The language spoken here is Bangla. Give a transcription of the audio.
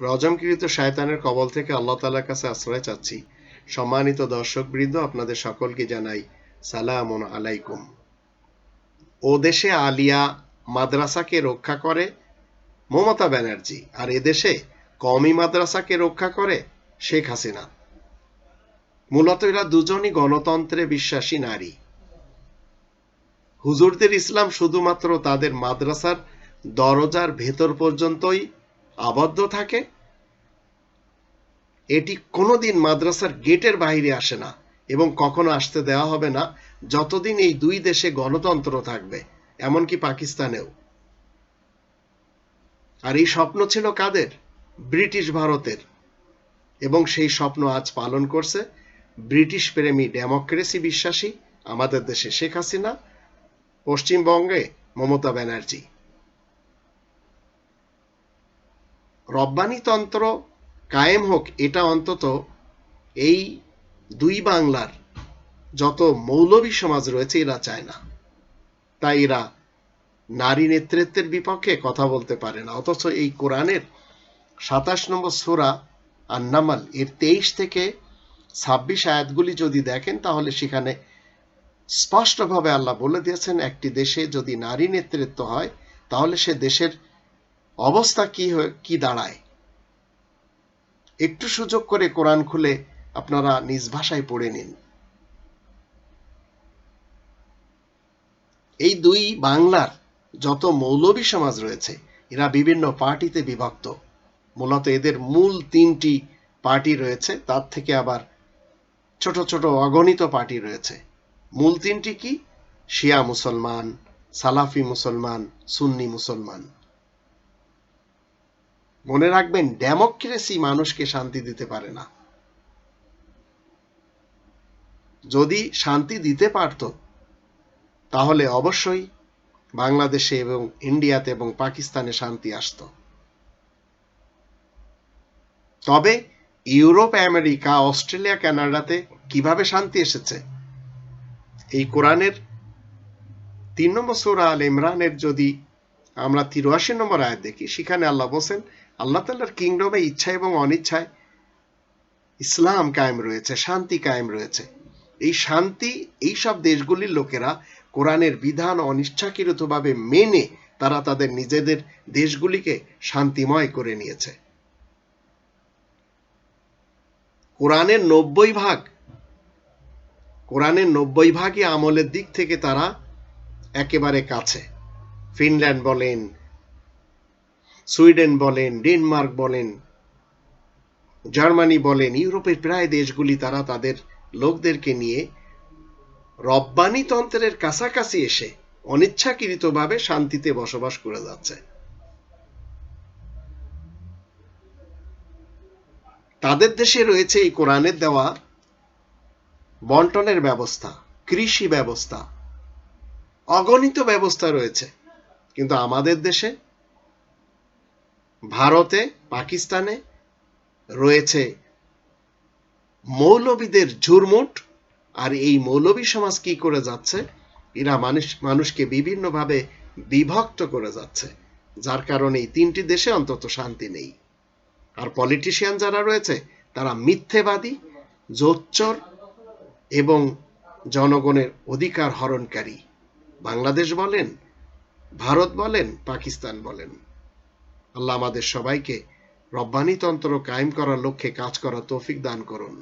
রজমকৃত শায়তানের কবল থেকে আল্লাহ তালার কাছে আশ্রয় চাচ্ছি। সম্মানিত দর্শক বৃন্দ আপনাদের সকলকে জানাই সালাম আলাইকুম। ও দেশে আলিয়া মাদ্রাসাকে রক্ষা করে মমতা ব্যানার্জি, আর এদেশে কমি মাদ্রাসাকে রক্ষা করে শেখ হাসিনা। মূলত এরা দুজনই গণতন্ত্রে বিশ্বাসী নারী। হুজুরদের ইসলাম শুধুমাত্র তাদের মাদ্রাসার দরজার ভেতর পর্যন্তই আবদ্ধ থাকে, এটি কোনোদিন মাদ্রাসার গেটের বাইরে আসে না এবং কখনো আসতে দেওয়া হবে না যতদিন এই দুই দেশে গণতন্ত্র থাকবে, এমনকি পাকিস্তানেও। আর এই স্বপ্ন ছিল কাদের? ব্রিটিশ ভারতের। এবং সেই স্বপ্ন আজ পালন করছে ব্রিটিশ প্রেমী ডেমোক্রেসি বিশ্বাসী আমাদের দেশে শেখ হাসিনা, পশ্চিমবঙ্গে মমতা ব্যানার্জি। রব্বানিতন্ত্র কায়েম হোক, এটা অন্তত এই দুই বাংলার যত মৌলবী সমাজ রয়েছে, এরা চায় না। তাই এরা নারী নেতৃত্বের বিপক্ষে কথা বলতে পারে না। অথচ এই কোরআনের সাতাশ নম্বর সোরা আন্নামাল, এর তেইশ থেকে ছাব্বিশ আয়াতগুলি যদি দেখেন, তাহলে সেখানে স্পষ্টভাবে আল্লাহ বলে দিয়েছেন, একটি দেশে যদি নারী নেতৃত্ব হয়, তাহলে সে দেশের অবস্থা কি কি দাঁড়ায়? একটু সুযোগ করে কোরআন খুলে আপনারা নিজ ভাষায় পড়ে নিন। এই দুই বাংলার যত মৌলবী সমাজ রয়েছে, এরা বিভিন্ন পার্টিতে বিভক্ত। মূলত এদের মূল তিনটি পার্টি রয়েছে, তার থেকে আবার ছোট ছোট অগণিত পার্টি রয়েছে। মূল তিনটি কি? শিয়া মুসলমান, সালাফি মুসলমান, সুন্নি মুসলমান। মনে রাখবেন, ডেমোক্রেসি মানুষকে শান্তি দিতে পারে না। যদি শান্তি দিতে পারত, তাহলে অবশ্যই বাংলাদেশে এবং ইন্ডিয়াতে এবং পাকিস্তানে শান্তি আসত। তবে ইউরোপ, আমেরিকা, অস্ট্রেলিয়া, কানাডাতে কীভাবে শান্তি এসেছে? এই কোরআনের তিন নম্বর সৌরা আল ইমরানের যদি আমরা তিরাশি নম্বর আয়াত দেখি, সেখানে আল্লাহ বলছেন আল্লাহ তাল্লার কিংডমে ইচ্ছা এবং অনিচ্ছায় ইসলাম কায়েম রয়েছে, শান্তি কায়েম রয়েছে। এই শান্তি, এই সব দেশগুলির লোকেরা কোরআনের বিধান অনিচ্ছাকৃতভাবে মেনে তারা তাদের নিজেদের দেশগুলিকে শান্তিময় করে নিয়েছে। কোরআনের নব্বই ভাগ, কোরআনের নব্বই ভাগই আমলের দিক থেকে তারা একেবারে কাছে। ফিনল্যান্ড বলেন সুইডেন বলেন, ডেনমার্ক বলেন, জার্মানি বলেন, ইউরোপের প্রায় দেশগুলি তারা তাদের লোকদেরকে নিয়ে রব্বানিতন্ত্রের কাছাকাছি এসে অনিচ্ছাকৃতভাবে শান্তিতে বসবাস করে যাচ্ছে। তাদের দেশে রয়েছে এই কোরআনের দেওয়া বন্টনের ব্যবস্থা, কৃষি ব্যবস্থা, অগণিত ব্যবস্থা রয়েছে। কিন্তু আমাদের দেশে ভারতে, পাকিস্তানে রয়েছে মৌলবীদের ঝুরমুট। আর এই মৌলবী সমাজ কি করে যাচ্ছে? এরা মানুষ, মানুষকে বিভিন্নভাবে বিভক্ত করে যাচ্ছে, যার কারণে এই তিনটি দেশে অন্তত শান্তি নেই। আর পলিটিশিয়ান যারা রয়েছে, তারা মিথ্যেবাদী, জোচ্চর এবং জনগণের অধিকার হরণকারী। বাংলাদেশ বলেন, ভারত বলেন, পাকিস্তান বলেন। আল্লাহ আমাদের সবাইকে রব্বানিতন্ত্র কায়েম করার লক্ষ্যে কাজ করার তৌফিক দান করুন।